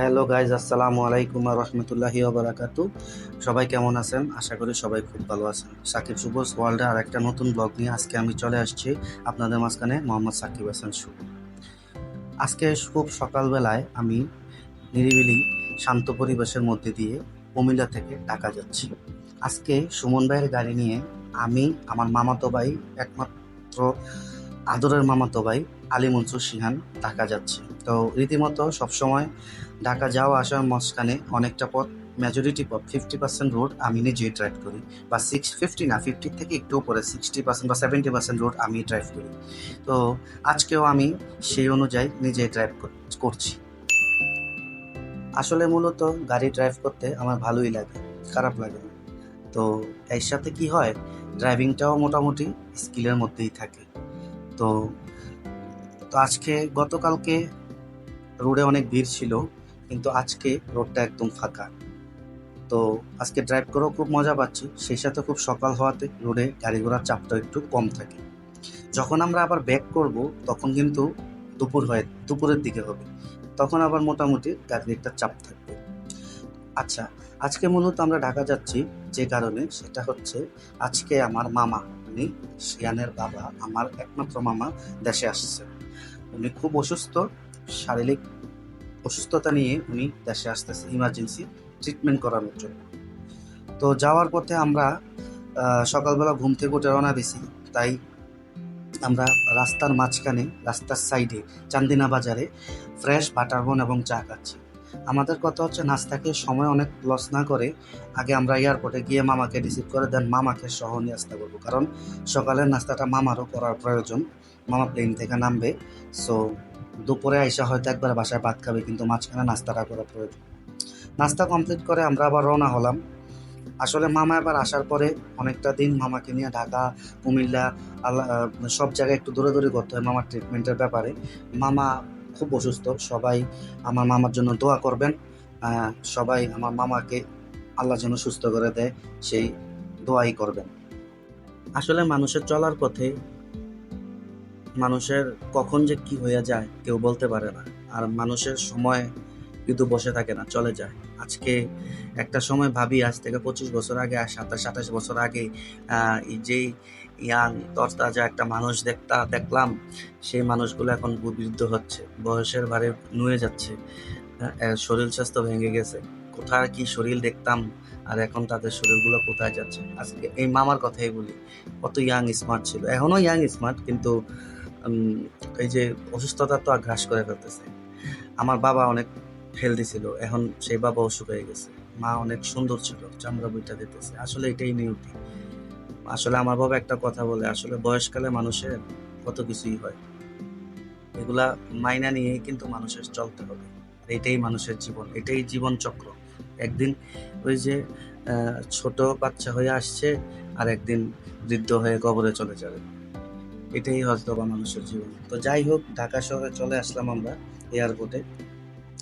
Hello guys আসসালামু আলাইকুম রহমতুল্লাহি বারাকাতু। সবাই কেমন আছেন? আশা করি সবাই খুব ভালো আছেন। সাকিব সুবোস ওয়ার্ল্ডে আর একটা নতুন ব্লগ নিয়ে আজকে আমি চলে আসছি আপনাদের মাঝখানে মোহাম্মদ সাকিব হাসান শুভ আজকে খুব সকালবেলায় আমি নিরিবিলি, শান্ত পরিবেশের মধ্যে দিয়ে কুমিল্লা থেকে ঢাকা যাচ্ছি। আজকে সুমন ভাইয়ের গাড়ি নিয়ে আমি, আমার মামাতো ভাই, একমাত্র আদরের মামাতো ভাই, আলী মনসুর সিহান ঢাকা যাচ্ছি। তো রীতিমতো সবসময় ঢাকা যাওয়া আসার মাঝখানে অনেকটা পথ মেজরিটি পথ ফিফটি পার্সেন্ট রোড আমি নিজেই ড্রাইভ করি বা সিক্স ফিফটি না ফিফটির থেকে একটু উপরে সিক্সটি পার্সেন্ট বা সেভেন্টি পার্সেন্ট রোড আমি ড্রাইভ করি। তো আজকেও আমি সেই অনুযায়ী নিজেই ড্রাইভ করছি। আসলে মূলত গাড়ি ড্রাইভ করতে আমার ভালোই লাগে, খারাপ লাগে না। তো এর সাথে কি হয় ড্রাইভিংটাও মোটামুটি স্কিলের মধ্যেই থাকে। তো তো আজকে গতকালকে রোডে অনেক ভিড় ছিল কিন্তু আজকে রোডটা একদম ফাঁকা। তো আজকে ড্রাইভ করেও খুব মজা পাচ্ছি, সেই সাথে খুব সকাল হওয়াতে রোডে গাড়ি ঘোড়ার চাপটা একটু কম থাকে। যখন আমরা আবার ব্যাক করব, তখন কিন্তু দুপুর হয়, দুপুরের দিকে হবে। তখন আবার মোটামুটি গাড়ির একটা চাপ থাকবে। আচ্ছা আজকে মূলত আমরা ঢাকা যাচ্ছি যে কারণে সেটা হচ্ছে আজকে আমার মামা, উনি শিয়ানের বাবা, আমার একমাত্র মামা দেশে আসছে। উনি খুব অসুস্থ, শারীরিক অসুস্থতা নিয়ে উনি দেশে আসতেছে ইমার্জেন্সি ট্রিটমেন্ট করানোর জন্য। তো যাওয়ার পথে আমরা সকালবেলা ঘুম থেকে উঠে রওনা দিছি তাই আমরা রাস্তার মাঝখানে, রাস্তার সাইডে চান্দিনা বাজারে ফ্রেশ বাটার বন এবং চা খাচ্ছি। আমাদের কথা হচ্ছে, নাস্তাকে সময় অনেক লস না করে আগে আমরা এয়ারপোর্টে গিয়ে মামাকে রিসিভ করে দেন মামাকে সহ নিয়ে আসতে বলব কারণ সকালের নাস্তাটা মামারও করার প্রয়োজন। মামা প্লেন থেকে নামবে সো দুপুরে আইসা হয়তো একবার বাসায় ভাত খাবে, কিন্তু মাঝখানে নাস্তাটা করা প্রয়োজন। নাস্তা কমপ্লিট করে আমরা আবার রওনা হলাম। আসলে মামা এবার আসার পরে অনেকটা দিন মামাকে নিয়ে ঢাকা, কুমিল্লা আল্লাহ সব জায়গায় একটু দৌড়াদৌড়ি করতে হয় মামার ট্রিটমেন্টের ব্যাপারে। মামা খুব অসুস্থ, সবাই আমার মামার জন্য দোয়া করবেন। সবাই আমার মামাকে আল্লাহ যেন সুস্থ করে দেয়, সেই দোয়াই করবেন। আসলে মানুষের চলার পথে মানুষের কখন যে কি হয়ে যায়, কেউ বলতে পারে না। আর মানুষের সময় কিন্তু বসে থাকে না, চলে যায়। আজকে একটা সময় ভাবি, আজ থেকে পঁচিশ বছর আগে, আর সাতাশ সাতাশ বছর আগে যেই ইয়াং, তরতাজা একটা মানুষ দেখতা, দেখলাম, সেই মানুষগুলো এখন বৃদ্ধ হচ্ছে। বয়সের ভারে নুয়ে যাচ্ছে। শরীর স্বাস্থ্য ভেঙে গেছে। কোথায় কি শরীর দেখতাম, আর এখন তাদের শরীরগুলো কোথায় যাচ্ছে? আজকে এই মামার কথাই বলি। কত ইয়াং স্মার্ট ছিল। এখনও ইয়াং স্মার্ট, কিন্তু এই যে অসুস্থতা তো আগ্রাস করে ফেলতেছে। আমার বাবা অনেক হেলদি ছিল, এখন সেই বাবা অসুখ হয়ে গেছে। মা অনেক সুন্দর ছিল, চামড়া বইটা দিতেছে। আসলে এটাই নিয়তি। আসলে আমার বাবা একটা কথা বলে, আসলে বয়সকালে মানুষের কত কিছুই হয়। এগুলা মাইনা নিয়েই কিন্তু মানুষের চলতে হবে। এটাই মানুষের জীবন, এটাই জীবন চক্র। একদিন ওই যে ছোট বাচ্চা হয়ে আসছে, আর একদিন বৃদ্ধ হয়ে কবরে চলে যাবে। এটাই হয়তো বা মানুষের জীবন। তো যাই হোক, ঢাকা শহরে চলে আসলাম আমরা এয়ারপোর্টে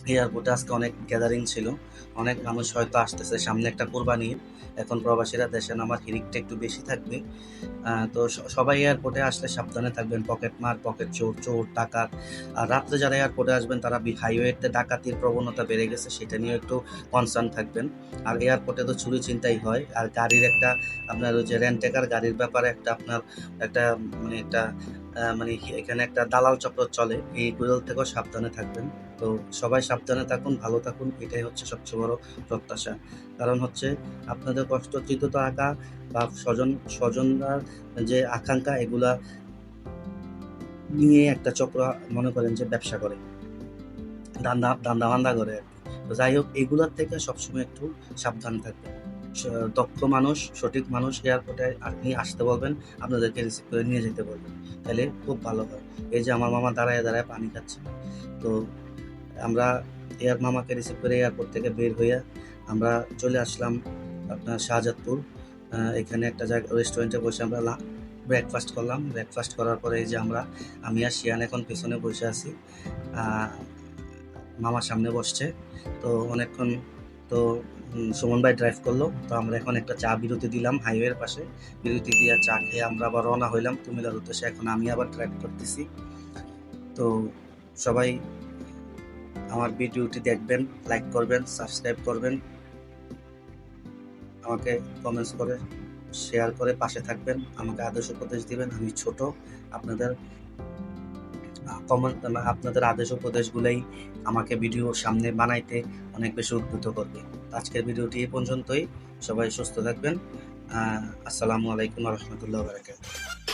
এয়ারপোর্টে আজকে অনেক গ্যাদারিং ছিল। অনেক মানুষ হয়তো আসতেছে। সামনে একটা কোরবানি। এখন প্রবাসীরা দেশে নামার হিরিকটা একটু বেশি থাকবে। তো সবাই এয়ারপোর্টে আসলে সাবধানে থাকবেন। পকেট মার, পকেট চোর চোর, ডাকাত। আর রাত্রে যারা এয়ারপোর্টে আসবেন, তারা হাইওয়েতে ডাকাতির প্রবণতা বেড়ে গেছে, সেটা নিয়ে একটু কনসার্ন থাকবেন। আর এয়ারপোর্টে তো চুরি চিন্তাই হয়। আর গাড়ির একটা আপনার ওই যে রেন্টেকার গাড়ির ব্যাপারে একটা আপনার একটা মানে একটা মানে এখানে একটা দালাল চক্র চলে। এইগুলো থেকেও সাবধানে থাকবেন। তো সবাই সাবধানে থাকুন, ভালো থাকুন। এটাই হচ্ছে সবচেয়ে বড় প্রত্যাশা। কারণ হচ্ছে আপনাদের কষ্টকৃত টাকা বা স্বজন স্বজনরার যে আকাঙ্ক্ষা, এগুলা নিয়ে একটা চক্র মনে করেন যে ব্যবসা করে। দান্দা দান্দা বান্দা করে আর কি। তো যাই হোক, এগুলোর থেকে সবসময় একটু সাবধান থাকবেন। দক্ষ মানুষ, সঠিক মানুষ এয়ারপোর্টে আপনি আসতে বলবেন, আপনাদেরকে রিসিভ করে নিয়ে যেতে বলবেন। তাহলে খুব ভালো হয়। এই যে আমার মামা দাঁড়ায় দাঁড়ায় পানি খাচ্ছে। তো আমরা এয়ার মামাকে রিসিভ করে এয়ারপোর্ট থেকে বের হয়ে আমরা চলে আসলাম আপনার শাহজাদপুর। এখানে একটা জায়গা রেস্টুরেন্টে বসে আমরা ব্রেকফাস্ট করলাম। ব্রেকফাস্ট করার পরে এই যে আমরা, আমি আর শিয়ান এখন পেছনে বসে আছি। মামার সামনে বসছে। তো অনেকক্ষণ তো সুমন ভাই ড্রাইভ করল। তো আমরা এখন একটা চা বিরতি দিলাম হাইওয়ের পাশে। বিরতি দিয়ে চা খেয়ে আমরা আবার রওনা হইলাম। কুমিল্লার উদ্দেশ্যে এখন আমি আবার ড্রাইভ করতেছি। তো, সবাই আমার ভিডিওটি দেখবেন লাইক করবেন সাবস্ক্রাইব করবেন। আমাকে কমেন্টস করে শেয়ার করে পাশে থাকবেন। আমাকে আদর্শ উপদেশ দিবেন। আমি ছোট, আপনাদের কমেন্ট আপনাদের আদেশ উপদেশগুলোই আমাকে ভিডিও সামনে বানাইতে অনেক বেশি উদ্বুদ্ধ করবে। আজকের ভিডিওটি এ পর্যন্তই। সবাই সুস্থ থাকবেন। আসসালামু আলাইকুম রহমতুল্লাহ বারাকাতুহ।